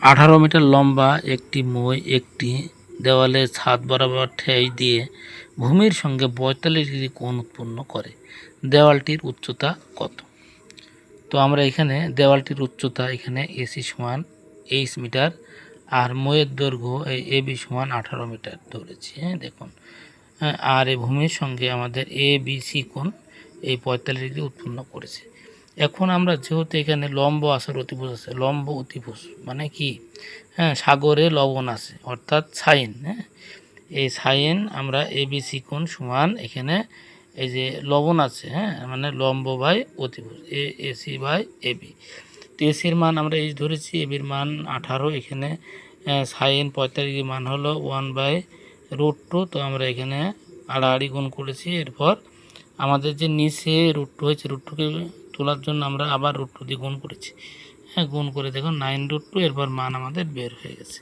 আঠারো মিটার লম্বা একটি মই একটি দেওয়ালের ছাদ বরাবর ঠেই দিয়ে ভূমির সঙ্গে পঁয়তাল্লিশ ডিগ্রি কোণ উৎপন্ন করে। দেওয়ালটির উচ্চতা কত? তো আমরা এখানে দেওয়ালটির উচ্চতা এখানে এসি সমান এইচ মিটার আর ময়ের দৈর্ঘ্য এই এবি সমান আঠারো মিটার ধরেছি হ্যাঁ দেখুন। হ্যাঁ, আর এই ভূমির সঙ্গে আমাদের এ বি সি কোণ এই পঁয়তাল্লিশ ডিগ্রি উৎপন্ন করেছে। এখন আমরা যেহেতু এখানে লম্ব আসার অতিভুজ আছে, লম্ব অতিভুজ মানে কি? হ্যাঁ সাগরে লবণ আছে, অর্থাৎ সাইন হ্যাঁ? এই সাইন আমরা এ বি সি কোণ সমান এখানে এই যে লবণ আছে হ্যাঁ? মানে লম্ব বাই অতিভুজ, এ এসি বাই এবি তো এসির মান আমরা এই ধরেছি এবির মান আঠারো, এখানে সাইন পঁয়তাল্লিশ মান হলো ওয়ান বাই রুট টু, তো আমরা এখানে আড়াআড়ি গুণ করেছি। এরপর আমাদের যে নিচে রুট টু হয়েছে, রুট টুকে তোলার জন্য আমরা আবার রুট টু দিয়ে গুণ করেছি। হ্যাঁ গুণ করে দেখুন নাইন রুট টু এরপর মান আমাদের বের হয়ে গেছে।